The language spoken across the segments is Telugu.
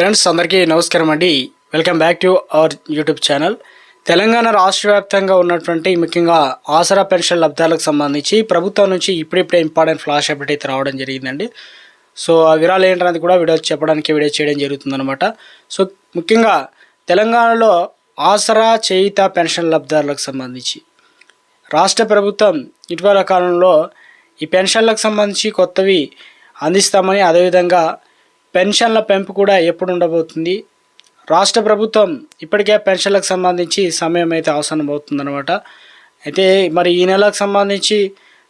ఫ్రెండ్స్ అందరికీ నమస్కారం అండి. Welcome back to our YouTube channel. Telangana రాష్ట్ర వ్యాప్తంగా ఉన్నటువంటి ముఖ్యంగా ఆసరా పెన్షన్ లబ్ధాలకు సంబంధించి ప్రభుత్వం నుంచి ఇప్పుడిప్పుడే ఇంపార్టెంట్ ఫ్లాష్ అప్డేట్ అయితే రావడం జరిగిందండి. సో ఆ వివరాలు ఏంటనేది కూడా వీడియో చెప్పడానికి వీడియో చేయడం జరుగుతుందన్నమాట. సో ముఖ్యంగా తెలంగాణలో ఆసరా చేయిత పెన్షన్ లబ్ధారులకు సంబంధించి రాష్ట్ర ప్రభుత్వం ఇటీవల కాలంలో ఈ పెన్షన్లకు సంబంధించి కొత్తవి అందిస్తామని అదేవిధంగా పెన్షన్ల పెంపు కూడా ఎప్పుడు ఉండబోతుంది? రాష్ట్ర ప్రభుత్వం ఇప్పటికే పెన్షన్లకు సంబంధించి సమయం అయితే అవసరం అవుతుందన్నమాట. అయితే మరి ఈ నెలకు సంబంధించి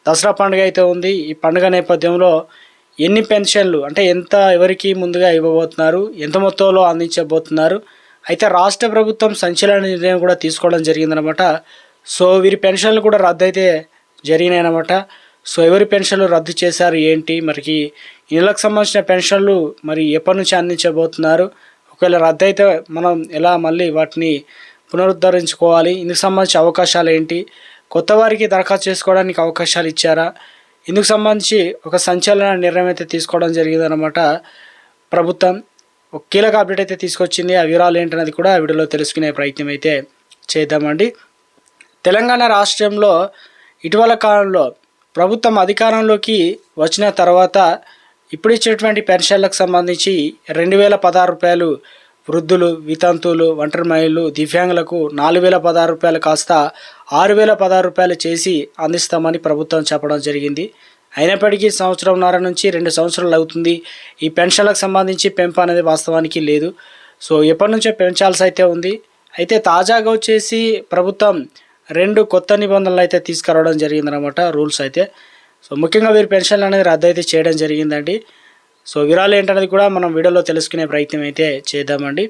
దసరా పండుగ అయితే ఉంది. ఈ పండుగ నేపథ్యంలో ఎన్ని పెన్షన్లు అంటే ఎంత ఎవరికి ముందుగా ఇవ్వబోతున్నారు ఎంత మొత్తంలో అందించబోతున్నారు అయితే రాష్ట్ర ప్రభుత్వం సంచలన నిర్ణయం కూడా తీసుకోవడం జరిగిందనమాట సో వీరి పెన్షన్లు కూడా రద్దు అయితే జరిగినాయి అనమాట సో ఎవరి పెన్షన్లు రద్దు చేశారు ఏంటి మరికి ఈ సంబంధించిన పెన్షన్లు మరి ఎప్పటి నుంచి అందించబోతున్నారు? ఒకవేళ రద్దు అయితే మనం ఎలా మళ్ళీ వాటిని పునరుద్ధరించుకోవాలి? ఇందుకు సంబంధించి అవకాశాలు ఏంటి? కొత్త వారికి దరఖాస్తు చేసుకోవడానికి అవకాశాలు ఇచ్చారా? ఇందుకు సంబంధించి ఒక సంచలన నిర్ణయం అయితే తీసుకోవడం జరిగిందనమాట ప్రభుత్వం. ఒక కీలక అప్డేట్ అయితే తీసుకొచ్చింది. ఆ వివరాలు ఏంటనేది కూడా వీడియోలో తెలుసుకునే ప్రయత్నం అయితే చేద్దామండి. తెలంగాణ రాష్ట్రంలో ఇటీవల కాలంలో ప్రభుత్వం అధికారంలోకి వచ్చిన తర్వాత ఇప్పుడు ఇచ్చేటువంటి పెన్షన్లకు సంబంధించి రెండు వేల పదహారు రూపాయలు వృద్ధులు వితంతువులు ఒంటరి మహిళలు దివ్యాంగులకు నాలుగు వేల పదహారు రూపాయలు కాస్త ఆరు వేల పదహారు రూపాయలు చేసి అందిస్తామని ప్రభుత్వం చెప్పడం జరిగింది. అయినప్పటికీ సంవత్సరంన్నర నుంచి రెండు సంవత్సరాలు అవుతుంది. ఈ పెన్షన్లకు సంబంధించి పెంపు అనేది వాస్తవానికి లేదు. సో ఎప్పటి నుంచో పెంచాల్సి అయితే ఉంది. అయితే తాజాగా వచ్చేసి ప్రభుత్వం రెండు కొత్త నిబంధనలు అయితే తీసుకురావడం జరిగిందనమాట రూల్స్ అయితే. సో ముఖ్యంగా వీరి పెన్షన్లు అనేది రద్దు అయితే చేయడం జరిగిందండి. సో వివరాలు ఏంటనేది కూడా మనం వీడియోలో తెలుసుకునే ప్రయత్నం అయితే చేద్దామండి.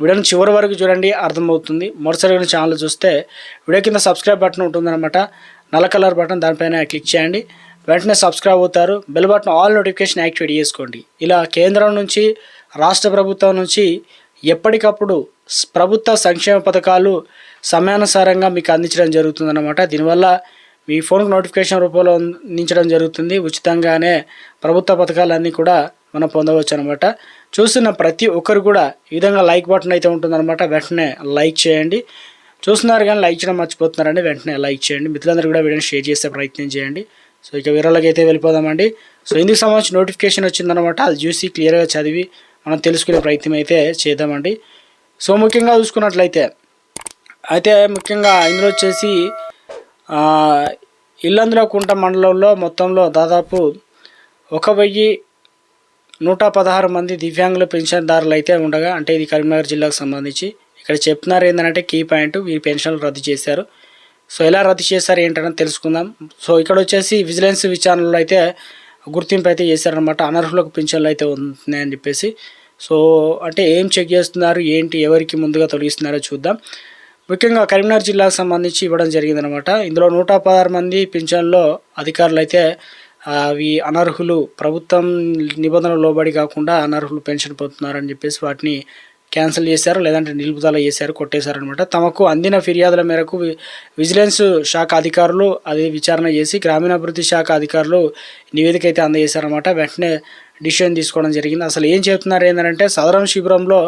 వీడియోని చివరి వరకు చూడండి అర్థమవుతుంది. మొదటిసారిగా ఛానల్ చూస్తే వీడియో కింద సబ్స్క్రైబ్ బటన్ ఉంటుందన్నమాట. నల్ల కలర్ బటన్ దానిపైన క్లిక్ చేయండి. వెంటనే సబ్స్క్రైబ్ అవుతారు. Bell button all notification activate చేసుకోండి. ఇలా కేంద్రం నుంచి రాష్ట్ర ప్రభుత్వం నుంచి ఎప్పటికప్పుడు ప్రభుత్వ సంక్షేమ పథకాలు సమయానుసారంగా మీకు అందించడం జరుగుతుందన్నమాట. దీనివల్ల మీ ఫోన్కు నోటిఫికేషన్ రూపంలో అందించడం జరుగుతుంది. ఉచితంగానే ప్రభుత్వ పథకాలన్నీ కూడా మనం పొందవచ్చు అనమాట చూస్తున్న ప్రతి ఒక్కరు కూడా ఈ విధంగా లైక్ బటన్ అయితే ఉంటుందన్నమాట. వెంటనే లైక్ చేయండి. చూస్తున్నారు కానీ లైక్ చేయడం మర్చిపోతున్నారండి. వెంటనే లైక్ చేయండి. మిత్రులందరూ కూడా వీడియోని షేర్ చేసే ప్రయత్నం చేయండి. సో ఇక వీరలోకి అయితే వెళ్ళిపోదామండి. సో ఇందుకు సంబంధించి నోటిఫికేషన్ వచ్చిందనమాట అది చూసి క్లియర్గా చదివి మనం తెలుసుకునే ప్రయత్నం అయితే చేద్దామండి. సో ముఖ్యంగా చూసుకున్నట్లయితే అయితే ముఖ్యంగా ఇందులో వచ్చేసి ఇల్లందుల కుంట మండలంలో మొత్తంలో దాదాపు ఒక వెయ్యి నూట పదహారు మంది దివ్యాంగుల పెన్షన్దారులు అయితే ఉండగా అంటే ఇది కరీంనగర్ జిల్లాకు సంబంధించి. ఇక్కడ చెప్తున్నారు ఏంటంటే కీ పాయింట్ ఈ పెన్షన్లు రద్దు చేశారు. సో ఎలా రద్దు చేశారు ఏంటని తెలుసుకుందాం. సో ఇక్కడ వచ్చేసి విజిలెన్స్ విచారణలో అయితే గుర్తింపు అయితే చేశారనమాట అనర్హులకు పెన్షన్లు అయితే ఉన్నాయని చెప్పేసి. సో అంటే ఏం చెక్ చేస్తున్నారు? ఏంటి? ఎవరికి ముందుగా తొలగిస్తున్నారో చూద్దాం. ముఖ్యంగా కరీంనగర్ జిల్లాకు సంబంధించి ఇవ్వడం జరిగిందనమాట ఇందులో నూట పదహారు మంది పింఛన్లో అధికారులు అయితే అవి అనర్హులు. ప్రభుత్వం నిబంధనలు లోబడి కాకుండా అనర్హులు పెన్షన్ పొందుతున్నారని చెప్పేసి వాటిని క్యాన్సిల్ చేశారు లేదంటే నిలుపుదల చేశారు కొట్టేశారనమాట తమకు అందిన ఫిర్యాదుల మేరకు విజిలెన్స్ శాఖ అధికారులు అది విచారణ చేసి గ్రామీణాభివృద్ధి శాఖ అధికారులు నివేదిక అయితే అందజేశారనమాట వెంటనే డిసిషన్ తీసుకోవడం జరిగింది. అసలు ఏం చెప్తున్నారు ఏంటంటే సదరం శిబిరంలో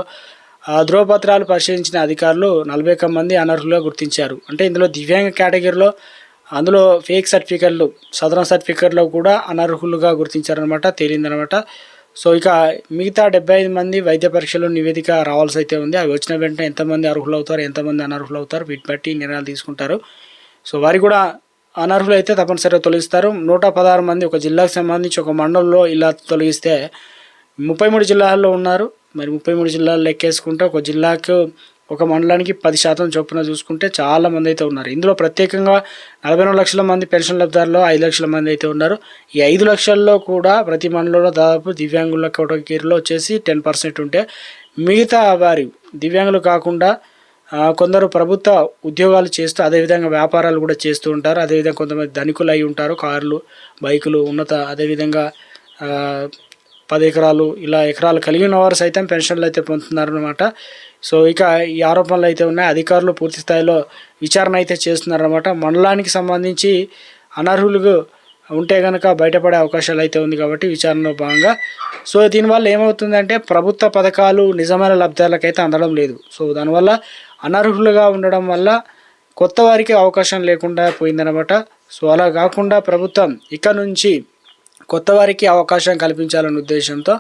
ధ్రువపత్రాలు పరిశీలించిన అధికారులు నలభై ఒక్క మంది అనర్హులుగా గుర్తించారు. అంటే ఇందులో దివ్యాంగ కేటగిరీలో అందులో ఫేక్ సర్టిఫికెట్లు సదరం సర్టిఫికెట్లో కూడా అనర్హులుగా గుర్తించారనమాట తేలిందనమాట సో ఇక మిగతా డెబ్బై ఐదు మంది వైద్య పరీక్షలు నివేదిక రావాల్సి అయితే ఉంది. అవి వచ్చిన వెంటనే ఎంతమంది అర్హులు అవుతారు ఎంతమంది అనర్హులు అవుతారు వీటి బట్టి నిర్ణయాలు తీసుకుంటారు. సో వారి కూడా అనర్హులు అయితే తప్పనిసరిగా తొలగిస్తారు. నూట పదహారు మంది ఒక జిల్లాకు సంబంధించి ఒక మండలంలో ఇలా తొలగిస్తే ముప్పై మూడు జిల్లాల్లో ఉన్నారు. మరి ముప్పై మూడు జిల్లాలు లెక్కేసుకుంటే ఒక జిల్లాకు ఒక మండలానికి పది శాతం చొప్పున చూసుకుంటే చాలా మంది అయితే ఉన్నారు. ఇందులో ప్రత్యేకంగా నలభై రెండు లక్షల మంది పెన్షన్ లబ్ధారులో ఐదు లక్షల మంది అయితే ఉన్నారు. ఈ ఐదు లక్షల్లో కూడా ప్రతి మండలంలో దాదాపు దివ్యాంగుల కేటగిరీలో వచ్చేసి టెన్ పర్సెంట్ ఉంటే మిగతా వారి దివ్యాంగులు కాకుండా కొందరు ప్రభుత్వ ఉద్యోగాలు చేస్తూ అదేవిధంగా వ్యాపారాలు కూడా చేస్తూ ఉంటారు. అదేవిధంగా కొంతమంది ధనికులు అయి ఉంటారు. కార్లు బైకులు ఉన్నత అదేవిధంగా పది ఎకరాలు ఇలా ఎకరాలు కలిగిన వారు సైతం పెన్షన్లు అయితే పొందుతున్నారనమాట సో ఇక ఈ ఆరోపణలు అయితే ఉన్నాయి. అధికారులు పూర్తి స్థాయిలో విచారణ అయితే చేస్తున్నారనమాట మండలానికి సంబంధించి అనర్హులు ఉంటే కనుక బయటపడే అవకాశాలు అయితే ఉంది కాబట్టి విచారణలో భాగంగా. సో దీనివల్ల ఏమవుతుందంటే ప్రభుత్వ పథకాలు నిజమైన లబ్ధాలకైతే అందడం లేదు. సో దానివల్ల అనర్హులుగా ఉండడం వల్ల కొత్త వారికి అవకాశం లేకుండా పోయిందనమాట సో అలా కాకుండా ప్రభుత్వం ఇక నుంచి కొత్త వారికి అవకాశం కల్పించాలనే ఉద్దేశంతో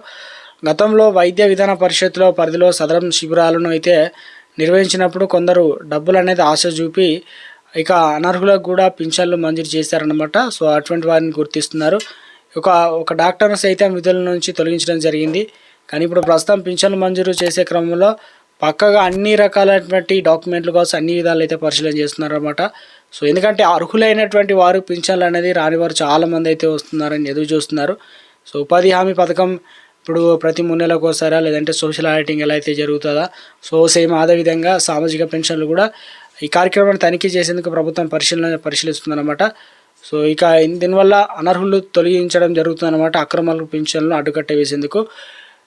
గతంలో వైద్య విధాన పరిషత్లో పరిధిలో సదరం శిబిరాలను అయితే నిర్వహించినప్పుడు కొందరు డబ్బులు అనేది ఆశ చూపి ఇక అనర్హులకు కూడా పింఛన్లు మంజూరు చేశారనమాట సో అటువంటి వారిని గుర్తిస్తున్నారు. ఒక ఒక డాక్టర్ను సైతం విధుల నుంచి తొలగించడం జరిగింది. కానీ ఇప్పుడు ప్రస్తుతం పింఛన్లు మంజూరు చేసే క్రమంలో పక్కగా అన్ని రకాలైనటువంటి డాక్యుమెంట్లు కోసం అన్ని విధాలు అయితే పరిశీలన చేస్తున్నారు అనమాట సో ఎందుకంటే అర్హులైనటువంటి వారు పింఛన్లు అనేది రాని వారు చాలామంది అయితే వస్తున్నారని ఎదురు చూస్తున్నారు. సో ఉపాధి హామీ పథకం ఇప్పుడు ప్రతి మూడు నెలలకు ఒకసారా లేదంటే సోషల్ ఆడిటింగ్ ఎలా అయితే జరుగుతుందా? సో సేమ్ అదేవిధంగా సామాజిక పెన్షన్లు కూడా ఈ కార్యక్రమాన్ని తనిఖీ చేసేందుకు ప్రభుత్వం పరిశీలన పరిశీలిస్తుందన్నమాట. సో ఇక దీనివల్ల అనర్హులు తొలగించడం జరుగుతుందన్నమాట అక్రమాలకు పింఛన్లు అడ్డుకట్ట వేసేందుకు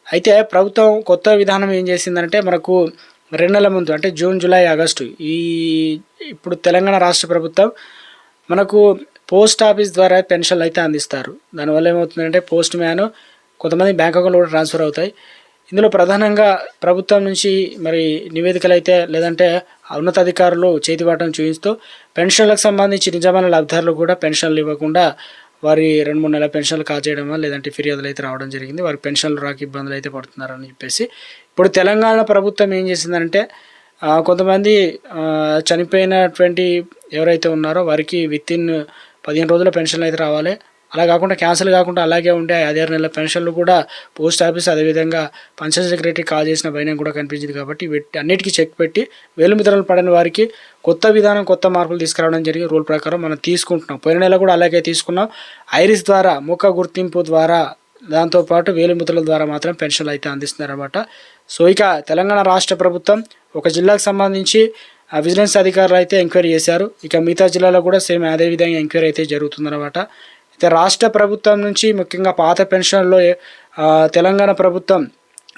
అయితే ప్రభుత్వం కొత్త విధానం ఏం చేసిందంటే మనకు రెండు నెలల ముందు అంటే జూన్ జూలై ఆగస్టు ఈ ఇప్పుడు తెలంగాణ రాష్ట్ర ప్రభుత్వం మనకు పోస్ట్ ఆఫీస్ ద్వారా పెన్షన్లు అయితే అందిస్తారు. దానివల్ల ఏమవుతుందంటే పోస్ట్ మ్యాన్ కొంతమంది బ్యాంక్ అకౌంట్లో కూడా ట్రాన్స్ఫర్ అవుతాయి. ఇందులో ప్రధానంగా ప్రభుత్వం నుంచి మరి నివేదికలు అయితే లేదంటే ఉన్నతాధికారులు చేతివాటం చూపిస్తూ పెన్షన్లకు సంబంధించి నిజమైన లబ్ధారులు కూడా పెన్షన్లు ఇవ్వకుండా వారి రెండు మూడు నెలల పెన్షన్లు కాజేయడం లేదంటే ఫిర్యాదులు అయితే రావడం జరిగింది. వారి పెన్షన్లు రాక ఇబ్బందులు అయితే పడుతున్నారని చెప్పేసి. ఇప్పుడు తెలంగాణ ప్రభుత్వం ఏం చేసిందంటే కొంతమంది చనిపోయినటువంటి ఎవరైతే ఉన్నారో వారికి విత్ ఇన్ పదిహేను రోజుల పెన్షన్లు అయితే రావాలి. అలా కాకుండా క్యాన్సిల్ కాకుండా అలాగే ఉండే ఐదారు నెలల పెన్షన్లు కూడా పోస్ట్ ఆఫీస్ అదేవిధంగా పంచాయత్ సెక్రటరీ కాల్ చేసిన భయం కూడా కనిపించింది కాబట్టి అన్నిటికీ చెక్ పెట్టి వేలుముద్రలు పడని వారికి కొత్త విధానం కొత్త మార్పులు తీసుకురావడం జరిగి రూల్ ప్రకారం మనం తీసుకుంటున్నాం. పోయిన నెల కూడా అలాగే తీసుకున్నాం. ఐరిస్ ద్వారా ముఖ గుర్తింపు ద్వారా దాంతోపాటు వేలిముద్రల ద్వారా మాత్రం పెన్షన్లు అయితే అందిస్తున్నారన్నమాట. సో ఇక తెలంగాణ రాష్ట్ర ప్రభుత్వం ఒక జిల్లాకు సంబంధించి ఆ విజిలెన్స్ అధికారులు అయితే ఎంక్వైరీ చేశారు. ఇక మిగతా జిల్లాలో కూడా సేమ్ అదే విధంగా ఎంక్వైరీ అయితే జరుగుతుందన్నమాట. అయితే రాష్ట్ర ప్రభుత్వం నుంచి ముఖ్యంగా పాత పెన్షన్లో తెలంగాణ ప్రభుత్వం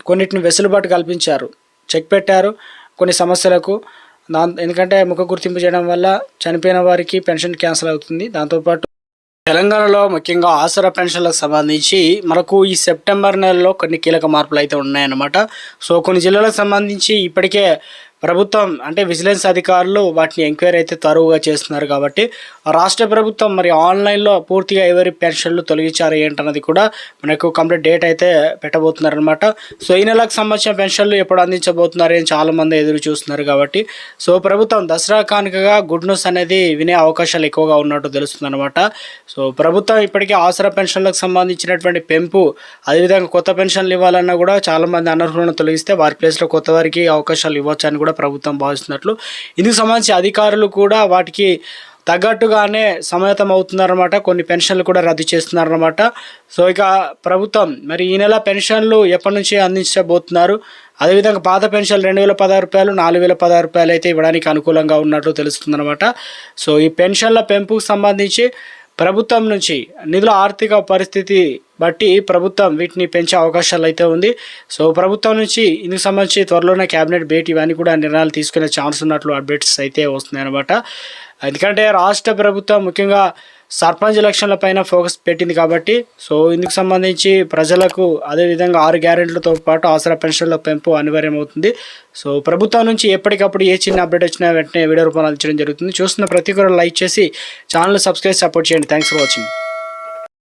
కొన్నిటిని వెసులుబాటు కల్పించారు. చెక్ పెట్టారు కొన్ని సమస్యలకు. దా ఎందుకంటే ముఖ గుర్తింపు చేయడం వల్ల చనిపోయిన వారికి పెన్షన్ క్యాన్సిల్ అవుతుంది. దాంతోపాటు తెలంగాణలో ముఖ్యంగా ఆసరా పెన్షన్లకు సంబంధించి మనకు ఈ సెప్టెంబర్ నెలలో కొన్ని కీలక మార్పులు అయితే ఉన్నాయన్నమాట. సో కొన్ని జిల్లాలకు సంబంధించి ఇప్పటికే ప్రభుత్వం అంటే విజిలెన్స్ అధికారులు వాటిని ఎంక్వైరీ అయితే తరువుగా చేస్తున్నారు కాబట్టి రాష్ట్ర ప్రభుత్వం మరి ఆన్లైన్లో పూర్తిగా ఎవరి పెన్షన్లు తొలగించారు ఏంటన్నది కూడా మనకు కంప్లీట్ డేట్ అయితే పెట్టబోతున్నారు అనమాట సో ఈ నెలకు సంబంధించిన పెన్షన్లు ఎప్పుడు అందించబోతున్నారు అని చాలామంది ఎదురు చూస్తున్నారు కాబట్టి సో ప్రభుత్వం దసరా కానుకగా గుడ్ న్యూస్ అనేది వినే అవకాశాలు ఎక్కువగా ఉన్నట్టు తెలుస్తుంది అనమాట సో ప్రభుత్వం ఇప్పటికే ఆసరా పెన్షన్లకు సంబంధించినటువంటి పెంపు అదేవిధంగా కొత్త పెన్షన్లు ఇవ్వాలన్నా కూడా చాలామంది అనర్హులను తొలగిస్తే వారి ప్లేస్లో కొత్త వారికి అవకాశాలు ఇవ్వచ్చు అని కూడా కూడా ప్రభుత్వం భావిస్తున్నట్లు. ఇందుకు సంబంధించి అధికారులు కూడా వాటికి తగ్గట్టుగానే సమాయత్తం అవుతున్నారన్నమాట. కొన్ని పెన్షన్లు కూడా రద్దు చేస్తున్నారన్నమాట. సో ఇక ప్రభుత్వం మరి ఈ నెల పెన్షన్లు ఎప్పటి నుంచి అందించబోతున్నారు? అదేవిధంగా పాత పెన్షన్ రెండు వేల పదహారు రూపాయలు నాలుగు వేల పదహారు రూపాయలు అయితే ఇవ్వడానికి అనుకూలంగా ఉన్నట్లు తెలుస్తుందన్నమాట. సో ఈ పెన్షన్ల పెంపుకు సంబంధించి ప్రభుత్వం నుంచి నిధుల ఆర్థిక పరిస్థితి బట్టి ప్రభుత్వం వీటిని పెంచే అవకాశాలు అయితే ఉంది. సో ప్రభుత్వం నుంచి ఇందుకు సంబంధించి త్వరలోనే క్యాబినెట్ భేటీ ఇవన్నీ కూడా నిర్ణయాలు తీసుకునే ఛాన్స్ ఉన్నట్లు అప్డేట్స్ అయితే వస్తున్నాయి అనమాట ఎందుకంటే రాష్ట్ర ప్రభుత్వం ముఖ్యంగా సర్పంచ్ ఎలక్షన్ల పైన ఫోకస్ పెట్టింది కాబట్టి సో ఇందుకు సంబంధించి ప్రజలకు అదేవిధంగా ఆరు గ్యారెంట్లతో పాటు ఆసరా పెన్షన్ల పెంపు అనివార్యం అవుతుంది సో ప్రభుత్వం నుంచి ఎప్పటికప్పుడు ఏ చిన్న అప్డేట్ వచ్చినా వెంటనే వీడియో రూపంలో అందించడం జరుగుతుంది. చూస్తున్న ప్రతి ఒక్కరు లైక్ చేసి ఛానల్ సబ్స్క్రైబ్ సపోర్ట్ చేయండి. Thanks for watching